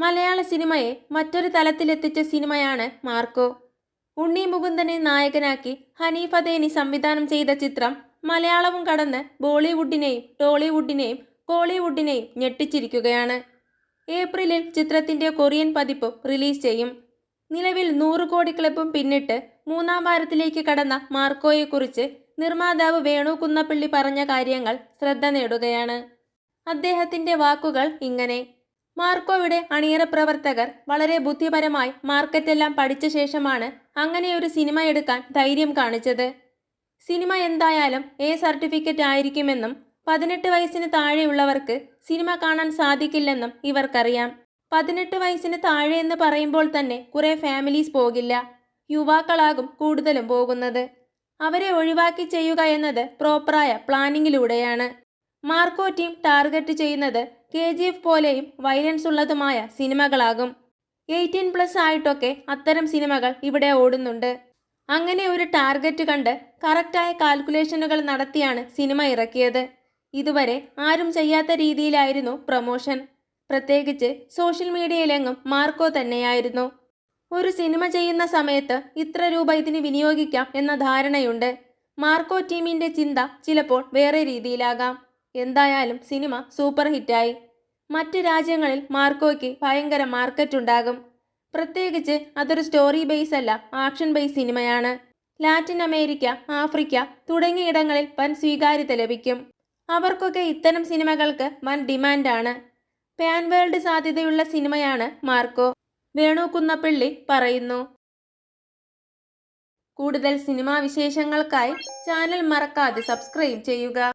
മലയാള സിനിമയെ മറ്റൊരു തലത്തിലെത്തിച്ച സിനിമയാണ് മാർക്കോ. ഉണ്ണി മുകുന്ദനെ നായകനാക്കി ഹനീഫ ദേനി സംവിധാനം ചെയ്ത ചിത്രം മലയാളവും കടന്ന് ബോളിവുഡിനെയും ടോളിവുഡിനെയും കോളിവുഡിനെയും ഞെട്ടിച്ചിരിക്കുകയാണ്. ഏപ്രിലിൽ ചിത്രത്തിന്റെ കൊറിയൻ പതിപ്പ് റിലീസ് ചെയ്യും. നിലവിൽ നൂറ് കോടി ക്ലബും പിന്നിട്ട് മൂന്നാം വാരത്തിലേക്ക് കടന്ന മാർക്കോയെക്കുറിച്ച് നിർമ്മാതാവ് വേണു കുന്നപ്പള്ളി പറഞ്ഞ കാര്യങ്ങൾ ശ്രദ്ധ നേടുകയാണ്. അദ്ദേഹത്തിന്റെ വാക്കുകൾ ഇങ്ങനെ. മാർക്കോയുടെ അണിയറ പ്രവർത്തകർ വളരെ ബുദ്ധിപരമായി മാർക്കറ്റെല്ലാം പഠിച്ച ശേഷമാണ് അങ്ങനെ ഒരു സിനിമ എടുക്കാൻ ധൈര്യം കാണിച്ചത്. സിനിമ എന്തായാലും എ സർട്ടിഫിക്കറ്റ് ആയിരിക്കുമെന്നും പതിനെട്ട് വയസ്സിന് താഴെയുള്ളവർക്ക് സിനിമ കാണാൻ സാധിക്കില്ലെന്നും ഇവർക്കറിയാം. പതിനെട്ട് വയസ്സിന് താഴെ എന്ന് പറയുമ്പോൾ തന്നെ കുറേ ഫാമിലീസ് പോകില്ല. യുവാക്കളാകും കൂടുതലും പോകുന്നത്. അവരെ ഒഴിവാക്കി ചെയ്യുക എന്നത് പ്രോപ്പറായ പ്ലാനിങ്ങിലൂടെയാണ്. മാർക്കോ ടീം ടാർഗറ്റ് ചെയ്യുന്നത് കെ ജി എഫ് പോലെയും വയലൻസ് ഉള്ളതുമായ സിനിമകളാകും. എയ്റ്റീൻ പ്ലസ് ആയിട്ടൊക്കെ അത്തരം സിനിമകൾ ഇവിടെ ഓടുന്നുണ്ട്. അങ്ങനെ ഒരു ടാർഗറ്റ് കണ്ട് കറക്റ്റായ കാൽക്കുലേഷനുകൾ നടത്തിയാണ് സിനിമ ഇറക്കിയത്. ഇതുവരെ ആരും ചെയ്യാത്ത രീതിയിലായിരുന്നു പ്രൊമോഷൻ പ്രത്യേകിച്ച് സോഷ്യൽ മീഡിയയിലെങ്ങും മാർക്കോ തന്നെയായിരുന്നു. ഒരു സിനിമ ചെയ്യുന്ന സമയത്ത് ഇത്ര രൂപ ഇതിന് വിനിയോഗിക്കാം എന്ന ധാരണയുണ്ട്. മാർക്കോ ടീമിന്റെ ചിന്ത ചിലപ്പോൾ വേറെ രീതിയിലാകാം. എന്തായാലും സിനിമ സൂപ്പർ ഹിറ്റായി. മറ്റ് രാജ്യങ്ങളിൽ മാർക്കോയ്ക്ക് ഭയങ്കര മാർക്കറ്റ് ഉണ്ടാകും പ്രത്യേകിച്ച് അതൊരു സ്റ്റോറി ബേസ് അല്ല ആക്ഷൻ ബേസ് സിനിമയാണ്. ലാറ്റിൻ അമേരിക്ക ആഫ്രിക്ക തുടങ്ങിയിടങ്ങളിൽ വൻ സ്വീകാര്യത ലഭിക്കും. അവർക്കൊക്കെ ഇത്തരം സിനിമകൾക്ക് വൻ ഡിമാൻഡാണ്. പാൻ വേൾഡ് സാധ്യതയുള്ള സിനിമയാണ് മാർക്കോ വേണു കുന്നപ്പിള്ളി പറയുന്നു. കൂടുതൽ സിനിമാ വിശേഷങ്ങൾക്കായി ചാനൽ മറക്കാതെ സബ്സ്ക്രൈബ് ചെയ്യുക.